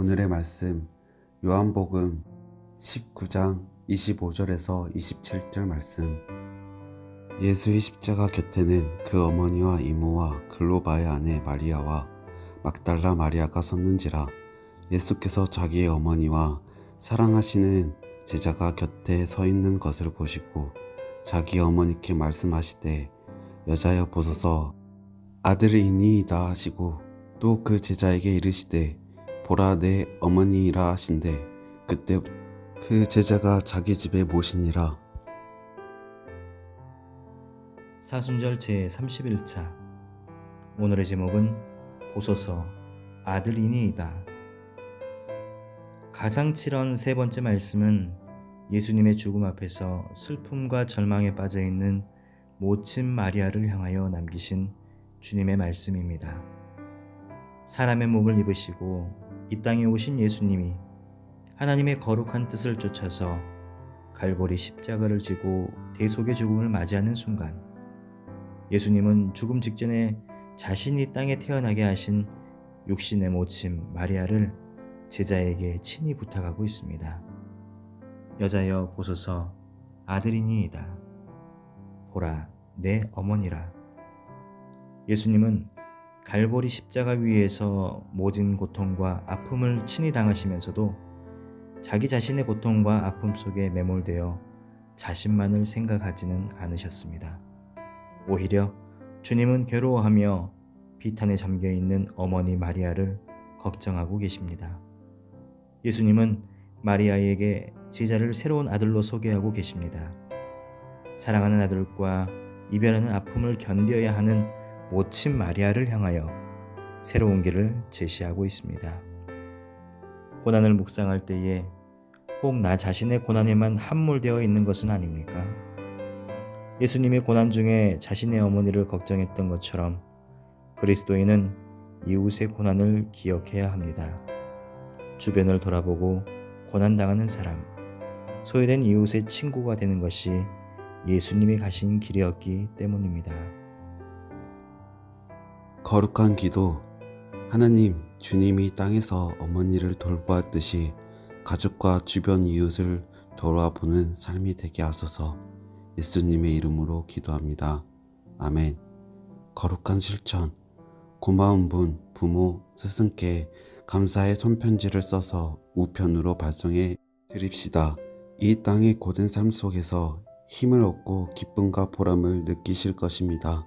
오늘의 말씀 요한복음 19장 25절에서 27절 말씀. 예수의 십자가 곁에는 그 어머니와 이모와 글로바의 아내 마리아와 막달라 마리아가 섰는지라 예수께서 자기의 어머니와 사랑하시는 제자가 곁에 서 있는 것을 보시고 자기 어머니께 말씀하시되 여자여 보소서. 아들이니이다 하시고 또 그 제자에게 이르시되 보라 내 어머니이라 하신대 그때 그 제자가 자기 집에 모시니라 사순절 제 31차 오늘의 제목은 보소서 아들이니이다. 가상칠언 세 번째 말씀은 예수님의 죽음 앞에서 슬픔과 절망에 빠져 있는 모친 마리아를 향하여 남기신 주님의 말씀입니다. 사람의 몸을 입으시고 이 땅에 오신 예수님이 하나님의 거룩한 뜻을 쫓아서 갈보리 십자가를 지고 대속의 죽음을 맞이하는 순간 예수님은 죽음 직전에 자신이 땅에 태어나게 하신 육신의 모침 마리아를 제자에게 친히 부탁하고 있습니다. 여자여 보소서 아들이니이다. 보라 내 어머니라. 예수님은 갈보리 십자가 위에서 모진 고통과 아픔을 친히 당하시면서도 자기 자신의 고통과 아픔 속에 매몰되어 자신만을 생각하지는 않으셨습니다. 오히려 주님은 괴로워하며 비탄에 잠겨 있는 어머니 마리아를 걱정하고 계십니다. 예수님은 마리아에게 제자를 새로운 아들로 소개하고 계십니다. 사랑하는 아들과 이별하는 아픔을 견뎌야 하는 모친 마리아를 향하여 새로운 길을 제시하고 있습니다. 고난을 묵상할 때에 꼭 나 자신의 고난에만 함몰되어 있는 것은 아닙니까? 예수님이 고난 중에 자신의 어머니를 걱정했던 것처럼 그리스도인은 이웃의 고난을 기억해야 합니다. 주변을 돌아보고 고난당하는 사람, 소외된 이웃의 친구가 되는 것이 예수님이 가신 길이었기 때문입니다. 거룩한 기도 하나님 주님이 땅에서 어머니를 돌보았듯이 가족과 주변 이웃을 돌아보는 삶이 되게 하소서 예수님의 이름으로 기도합니다. 아멘. 거룩한 실천 고마운 분, 부모, 스승께 감사의 손편지를 써서 우편으로 발송해 드립시다. 이 땅의 고된 삶 속에서 힘을 얻고 기쁨과 보람을 느끼실 것입니다.